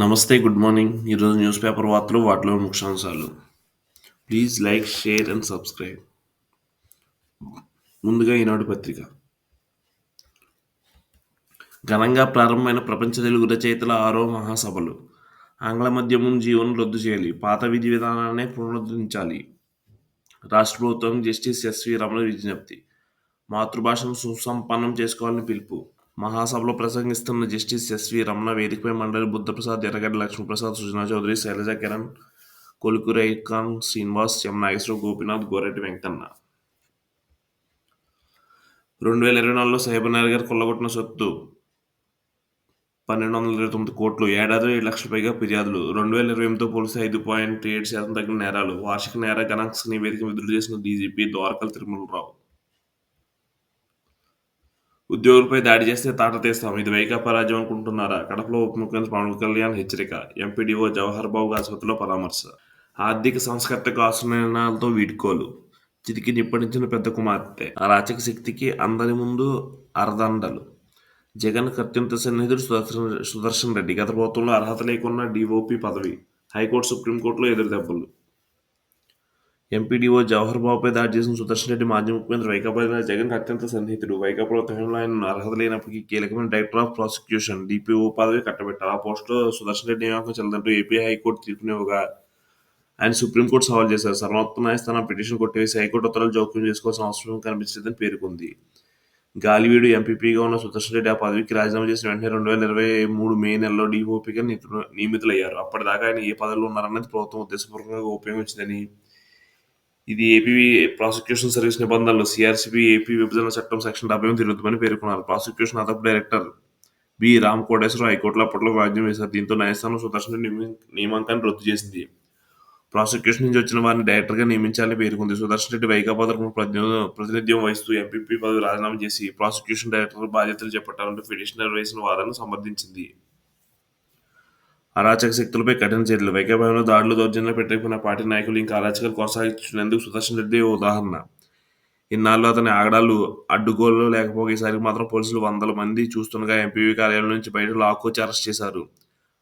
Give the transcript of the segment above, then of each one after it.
నమస్తే good morning. ఈరోజు news paper వార్తలు వాటిలో ముఖ్యాంశాలు. Please like share and subscribe. ముందుగా ఈనాడు పత్రిక. ఘనంగా ప్రారంభమైన ప్రపంచ తెలుగు రచయితల ఆరో మహాసభలు. ఆంగ్ల మధ్యమం జీవనం రద్దు చేయాలి. పాత విధి విధానాన్ని పునరుద్ధరించాలి. రాష్ట్ర ప్రభుత్వం జస్టిస్ ఎస్వి రమణ విజ్ఞప్తి. మాతృభాషను సుసంపన్నం చేసుకోవాలని పిలుపు. మహాసభలో ప్రసంగిస్తున్న జస్టిస్ ఎస్వి రమణ వేదికపై మండలి బుద్ధప్రసాద్ ఎర్రగడ్డ లక్ష్మీప్రసాద్ సుజనా చౌదరి శైలజ కిరణ్ కొలుకురై ఖాన్ శ్రీనివాస్ ఎం నాగేశ్వరరావు గోపీనాథ్ గోరెడ్డి వెంకన్న. రెండు వేల ఇరవై నాలుగులో సైబర్ గారు కొల్లగొట్టిన సొత్తు పన్నెండు వందల ఇరవై తొమ్మిది కోట్లు ఏడాది ఏడు లక్షల పైగా ఫిర్యాదులు. రెండు వేల ఇరవై ఎనిమిదితో పోలిస్తే ఐదు పాయింట్ ఏడు శాతం తగ్గిన నేరాలు. వార్షిక నేర గణాంక నివేదిక విడుదల చేసిన డీజీపీ ద్వారకల్ తిరుమలరావు. ఉద్యోగులపై దాడి చేస్తే తాట తీస్తాం. ఇది వైకాపా రాజ్యం అనుకుంటున్నారా? కడపలో ఉప ముఖ్యమంత్రి పవన్ కళ్యాణ్ హెచ్చరిక. ఎంపీడీఓ జవహర్ బాబు ఆసుపత్రిలో పరామర్శ. ఆర్థిక సంస్కర్తకు ఆశ్రయాలతో వీడ్కోలు. చితికి నిప్పటించిన పెద్ద కుమార్తె. రాచక శక్తికి అందరి ముందు అరదండలు. జగన్ అత్యంత సన్నిహితుడు సుదర్శన్ సుదర్శన్ రెడ్డి. గత ప్రభుత్వంలో అర్హత లేకున్న డిఓపి పదవి. హైకోర్టు సుప్రీంకోర్టులో ఎదురు దెబ్బలు ఎంపీడీఓ జవహర్ బాబుపై దాడి చేసిన సుదర్శన్ రెడ్డి మాజీ ముఖ్యమంత్రి వైకాపా జగన్ అత్యంత సన్నిహితుడు వైకాపాలో తమిళంలో ఆయన అర్హత లేనప్పటికీ కీలకమైన డైరెక్టర్ ఆఫ్ ప్రాసిక్యూషన్ డిపిఓ పదవి కట్టబెట్టారు ఆ పోస్టులో సుదర్శన్ రెడ్డి నియామకం చెల్లదంటూ ఏపీ హైకోర్టు తీర్పునివ్వగా ఆయన సుప్రీంకోర్టు సవాల్ చేశారు. సర్వోత్తమ న్యాయస్థానం పిటిషన్ కొట్టివేసి హైకోర్టు ఉత్తర్వులు జోక్యం చేసుకోవాల్సిన అవసరం కనిపించలేదని పేర్కొంది. గాలివీడు ఎంపీపీగా ఉన్న సుదర్శన్ రెడ్డి ఆ పదవికి రాజీనామా చేసిన వెంటనే రెండు వేల ఇరవై మూడు మే నెలలో డీఓపీగా నియమితులయ్యారు. అప్పటిదాకా ఆయన ఏ పదవిలో ఉన్నారన్నది ప్రభుత్వం ఉద్దేశపూర్వకంగా ఉపయోగించిందని ఇది ఏపీ ప్రాసిక్యూషన్ సర్వీస్ నిబంధనలు సిఆర్సిబి ఏపీ విభజన చట్టం సెక్షన్ డెబ్బై తిరుగుతుందని పేర్కొన్నారు. ప్రాసిక్యూషన్ అదప్ డైరెక్టర్ బి. రామ్ కోటేశ్వర హైకోర్టులో అప్పట్లో వ్యాజ్యం వేశారు. దీంతో న్యాయస్థానం సుదర్శన్ నియామకాన్ని రద్దు చేసింది. ప్రాసిక్యూషన్ నుంచి వచ్చిన వారిని డైరెక్టర్గా నియమించాలని పేర్కొంది. సుదర్శన్ రెడ్డి వైకాపా తరఫున ప్రాతినిధ్యం వహిస్తూ ఎంపీపీ పదవి రాజీనామా చేసి ప్రాసిక్యూషన్ డైరెక్టర్ బాధ్యతలు చేపట్టాలంటూ పిటిషనర్ వేసిన వాదనను సమర్థించింది. అరాచక శక్తులపై కఠిన చర్యలు. వైకాపాలో దాడులు దౌర్జన్యాలు పెట్టకపోయిన పార్టీ నాయకులు ఇంకా అరాచకాలు కొనసాగించినందుకు సుదర్శన్ రెడ్డి ఉదాహరణ. ఇన్నాళ్ళు అతని ఆగడాలు అడ్డుగోలు లేకపోగా మాత్రం పోలీసులు వందల మంది చూస్తుండగా ఎంపీవీ కార్యాలయం నుంచి బయట లాక్కొచ్చి అరెస్ట్ చేశారు.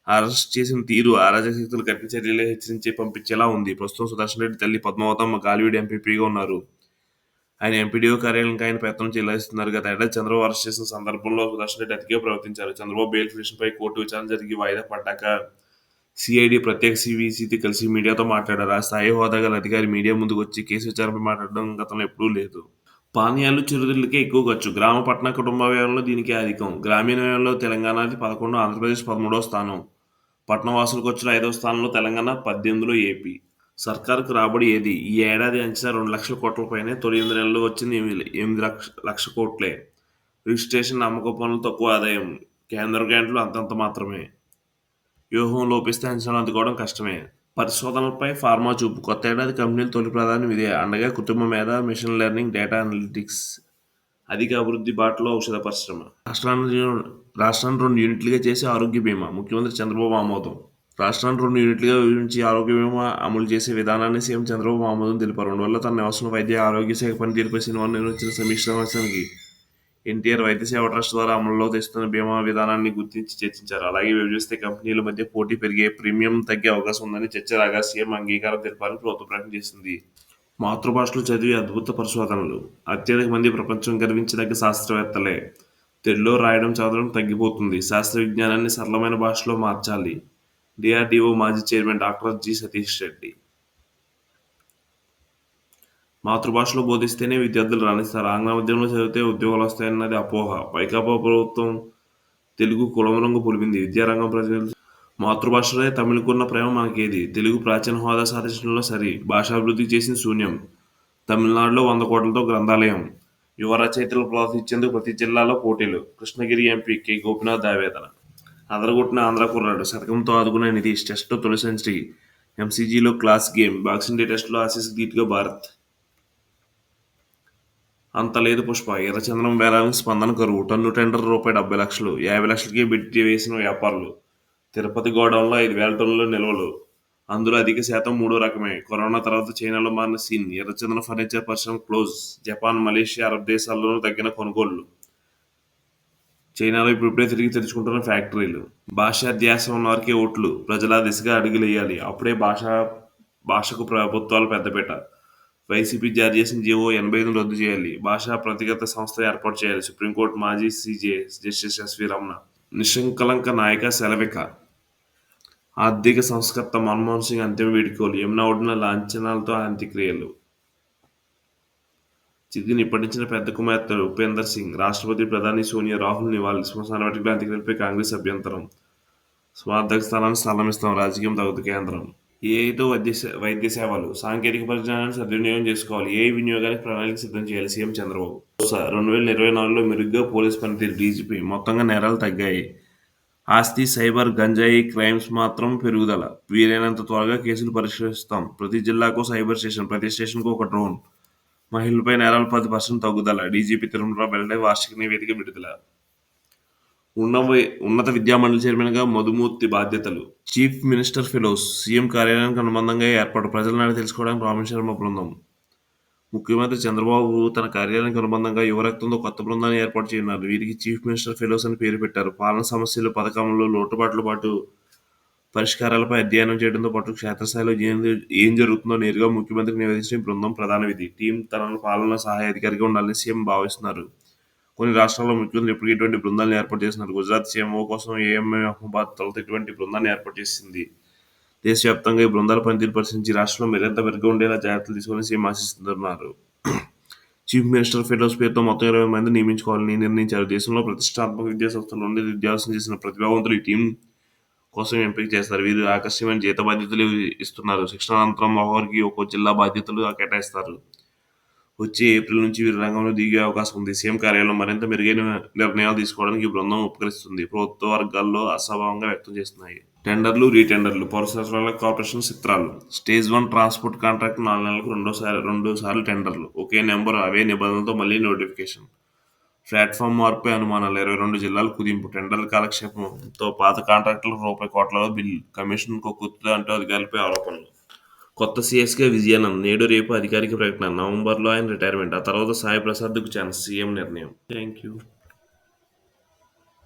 అరెస్ట్ చేసిన తీరు అరాచక శక్తులు కఠిన చర్యలు హెచ్చరించి పంపించేలా ఉంది. ప్రస్తుతం సుదర్శన్ రెడ్డి తల్లి పద్మావతమ్మ గాలివీడి ఎంపీపీగా ఉన్నారు. ఆయన ఎంపీడీఓ కార్యాలయానికి ఆయన పెత్తనం చెల్లిస్తున్నారు గత ఏడాది చంద్రబాబు అరెస్ట్ చేసిన సందర్భంలో సుదర్శన్ రెడ్డి అతిగా ప్రవర్తించారు. చంద్రబాబు బెయిల్ పిటిషన్పై కోర్టు విచారణ జరిగి వాయిదా పడ్డాక సిఐడి ప్రత్యేక సిబిసితో కలిసి మీడియాతో మాట్లాడారు. ఆ స్థాయి హోదా గల అధికారి మీడియా ముందుకు వచ్చి కేసు విచారణపై మాట్లాడడం గతంలో ఎప్పుడూ లేదు. పానీయాలు చిరుతిళ్ళకే ఎక్కువ ఖర్చు. గ్రామ పట్టణ కుటుంబ వ్యయంలో దీనికి అధికం. గ్రామీణ వ్యయంలో తెలంగాణది పదకొండు ఆంధ్రప్రదేశ్ పదమూడవ స్థానం. పట్టణ వాసులకు వచ్చిన ఐదవ స్థానంలో తెలంగాణ పద్దెనిమిదిలో ఏపీ. సర్కారుకు రాబడి ఏది? ఈ ఏడాది అంచనా రెండు లక్షల కోట్ల పైన తొలి ఎనిమిది నెలలు వచ్చింది ఎనిమిది లక్ష లక్ష కోట్లే. రిజిస్ట్రేషన్ నమ్మక పనులు తక్కువ ఆదాయం. కేంద్ర గ్రాంట్లు అంతంత మాత్రమే. వ్యూహం లోపిస్తే అంచనాలు అందుకోవడం కష్టమే. పరిశోధనలపై ఫార్మా చూపు. కొత్త ఏడాది కంపెనీలు తొలి ప్రధానం ఇదే. అండగా కుటుంబ మీద మిషన్ లెర్నింగ్ డేటా అనలిటిక్స్ అధిక అభివృద్ధి బాటలో ఔషధ పరిశ్రమ. రాష్ట్రాన్ని రాష్ట్రాన్ని రెండు యూనిట్లుగా చేసి ఆరోగ్య బీమా. ముఖ్యమంత్రి చంద్రబాబు ఆమోదం. రాష్ట్రాన్ని రెండు యూనిట్లుగా విభజించి ఆరోగ్య బీమా అమలు చేసే విధానాన్ని సీఎం చంద్రబాబు ఆమోదం తెలిపారు రెండు వల్ల తన నివాసంలో వైద్య ఆరోగ్య శాఖ పనితీరుపై శనివారం నిర్వహించిన సమీక్ష సమావేశానికి ఎన్టీఆర్ వైద్య సేవ ట్రస్ట్ ద్వారా అమలులో తెస్తున్న బీమా విధానాన్ని గుర్తించి చర్చించారు. అలాగే విభజిస్తే కంపెనీల మధ్య పోటీ పెరిగే ప్రీమియం తగ్గే అవకాశం ఉందని చర్చ రాగా సీఎం అంగీకారం తెలిపాలని ప్రభుత్వం ప్రకటన చేసింది. మాతృభాషలో చదివి అద్భుత పరిశోధనలు. అత్యధిక మంది ప్రపంచం గర్వించదగ్గ శాస్త్రవేత్తలే. తెలుగులో రాయడం చదవడం తగ్గిపోతుంది. శాస్త్ర విజ్ఞానాన్ని సరళమైన భాషలో మార్చాలి. డిఆర్డిఓ మాజీ chairman doctor G Satish Reddy. మాతృభాషలో బోధిస్తేనే విద్యార్థులు రాణిస్తారు. ఆంగ్ల మాధ్యమంలో చదివితే ఉద్యోగాలు వస్తాయన్నది అపోహ. వైకాపా ప్రభుత్వం తెలుగు కులం రంగు పులిపింది విద్యారంగం ప్రజలు మాతృభాషలో తమిళకున్న ప్రేమ మనకేది? తెలుగు ప్రాచీన హోదా సాధించడంలో సరి. భాషాభివృద్ధి చేసిన శూన్యం. తమిళనాడులో వంద కోట్లతో గ్రంథాలయం. యువ రచయితలు ప్రోత్సహించేందుకు ప్రతి జిల్లాలో పోటీలు. Krishnagiri MP K. గోపినాథ్ ఆవేదన. అదరగొట్టిన ఆంధ్ర కుర్రాడు శతకంతో ఆదుకునే నితీష్ టెస్ట్లో తొలి సెంచరీ ఎంసీజీలో క్లాస్ గేమ్ బాక్సింగ్ డే టెస్ట్లో ఆశీస్ ధీట్గా భారత్. అంత లేదు పుష్ప. ఎర్రచంద్రం వేలానికి స్పందన కరువు. టన్ను టెండర్ రూపాయి డెబ్బై లక్షలు. యాభై లక్షలకి బిడ్డి వేసిన వ్యాపారులు. తిరుపతి గోడౌన్లో ఐదు వేల టన్నులు నిల్వలు. అందులో అధిక శాతం మూడో రకమే. కరోనా తర్వాత చైనాలో మారిన సీన్. ఎర్రచంద్రం ఫర్నిచర్ పరిశ్రమ క్లోజ్. జపాన్ మలేషియా అరబ్ దేశాల్లోనూ తగ్గిన కొనుగోళ్ళు. చైనాలో ఇప్పుడిప్పుడే తిరిగి తెరుచుకుంటున్న ఫ్యాక్టరీలు. భాషా ధ్యాస ఉన్న వారికే ఓట్లు. ప్రజల దిశగా అడుగులేయాలి. అప్పుడే భాష భాషకు ప్రభుత్వాలు పెద్దపీట. వైసీపీ జారీ చేసిన జీవో ఎనభై ఐదును రద్దు చేయాలి. భాషా ప్రతిగత సంస్థ ఏర్పాటు చేయాలి. సుప్రీంకోర్టు మాజీ CJ justice S V Ramana. నిశంకలంక నాయక సెలవిక. ఆర్థిక సంస్కర్త మన్మోహన్ సింగ్ అంతిమ వేడుకోలు. యమునా ఒడిన లాంఛనాలతో అంత్యక్రియలు. చితిని నిప్పటించిన పెద్ద కుమార్తె ఉపేందర్ సింగ్ రాష్ట్రపతి ప్రధాని సోనియా రాహుల్ నివాళి శ్మశాన వాటికలో అంత్యక్రియలపై కాంగ్రెస్ అభ్యంతరం. స్వార్థక స్థలాన్ని స్థలం ఇస్తాం రాజకీయం తగ్గుతు కేంద్రం. ఏఐతో వైద్య వైద్య సేవలు సాంకేతిక పరిజ్ఞానాన్ని సద్వినియోగం చేసుకోవాలి. ఏ వినియోగానికి ప్రణాళిక సిద్ధం చేయాలి సీఎం చంద్రబాబు. రెండు వేల ఇరవై నాలుగులో మెరుగ్గా పోలీస్ పనితీరు డీజీపీ. మొత్తంగా నేరాలు తగ్గాయి. ఆస్తి సైబర్ గంజాయి క్రైమ్స్ మాత్రం పెరుగుదల. వీలైనంత త్వరగా కేసులు పరిష్కరిస్తాం. ప్రతి జిల్లాకు సైబర్ స్టేషన్ ప్రతి స్టేషన్కు ఒక డ్రోన్. మహిళలపై నేరాలు పది పర్సెంట్ తగ్గుదల. డీజీపీ తిరుమలరావు వెల్లడి వార్షిక నివేదిక విడుదల. ఉన్న ఉన్నత విద్యామండలి చైర్మన్గా మధుమూర్తి బాధ్యతలు. చీఫ్ మినిస్టర్ ఫెలోస్ సీఎం కార్యాలయానికి అనుబంధంగా ఏర్పాటు. ప్రజల నాడు తెలుసుకోవడానికి రామన్ శర్మ బృందం. ముఖ్యమంత్రి చంద్రబాబు తన కార్యాలయానికి అనుబంధంగా యువరక్తంతో కొత్త బృందాన్ని ఏర్పాటు చేయనున్నారు. వీరికి చీఫ్ మినిస్టర్ ఫెలోస్ అని పేరు పెట్టారు. పాలన సమస్యలు పథకంలో లోటుపాట్లు పాటు పరిష్కారాలపై అధ్యయనం చేయడంతో పాటు క్షేత్రస్థాయిలో ఏం ఏం జరుగుతుందో నేరుగా ముఖ్యమంత్రికి నివేదించిన బృందం ప్రధాన విధి. టీం తన పాలన సహాయ అధికారిగా ఉండాలని సీఎం భావిస్తున్నారు. కొన్ని రాష్ట్రాల్లో ముఖ్యమంత్రి ఇప్పటికీ ఇటువంటి బృందాలను ఏర్పాటు చేస్తున్నారు. గుజరాత్ సీఎంఓ కోసం ఏఎంఐ అహ్మదాబాద్ తొలుత ఇటువంటి బృందాన్ని ఏర్పాటు చేసింది. దేశవ్యాప్తంగా ఈ బృందాల పనితీరు పరిశీలించి రాష్ట్రంలో మరింత మెరుగ్గా ఉండేలా జాగ్రత్తలు తీసుకొని సీఎం ఆశిస్తున్నారు. చీఫ్ మినిస్టర్ ఫెలోస్ పేరుతో మొత్తం ఇరవై మంది నియమించుకోవాలని నిర్ణయించారు. దేశంలో ప్రతిష్టాత్మక విద్యా సంస్థల నుండి విద్యాసం చేసిన ప్రతిభావంతులు ఈ టీం కోసం ఎంపిక చేస్తారు. వీరు ఆకర్షణీయమైన జీత బాధ్యతలు ఇస్తున్నారు. శిక్షణ అనంతరం ఒకరికి ఒక్కో జిల్లా బాధ్యతలు కేటాయిస్తారు. వచ్చే ఏప్రిల్ నుంచి వీరు రంగంలో దిగే అవకాశం ఉంది. సీఎం కార్యాలయం మరింత మెరుగైన నిర్ణయాలు తీసుకోవడానికి ఈ బృందం ఉపకరిస్తుంది. ప్రభుత్వ వర్గాల్లో అసభావంగా వ్యక్తం చేస్తున్నాయి. టెండర్లు రీటెండర్లు పౌర సరఫరాల కార్పొరేషన్ చిత్రాలు. స్టేజ్ వన్ ట్రాన్స్పోర్ట్ కాంట్రాక్ట్ నాలుగు నెలలకు రెండోసారి రెండు సార్లు టెండర్లు. ఒకే నెంబర్ అవే నిబంధనలతో మళ్ళీ నోటిఫికేషన్. ప్లాట్ఫామ్ మార్పై అనుమానాలు. ఇరవై రెండు జిల్లాలు కుదింపు. టెండర్ల కాలక్షేపంతో పాత కాంట్రాక్టులకు రూపాయి కోట్లలో బిల్లు కమిషన్ కొక్కుతుంది అంటూ అధికారులపై ఆరోపణలు. కొత్త సీఎస్కే విజయానంద్ నేడు రేపు అధికారిక ప్రకటన. నవంబర్లో ఆయన రిటైర్మెంట్. ఆ తర్వాత సాయి ప్రసాద్కు ఛాన్స్ సీఎం నిర్ణయం. Thank you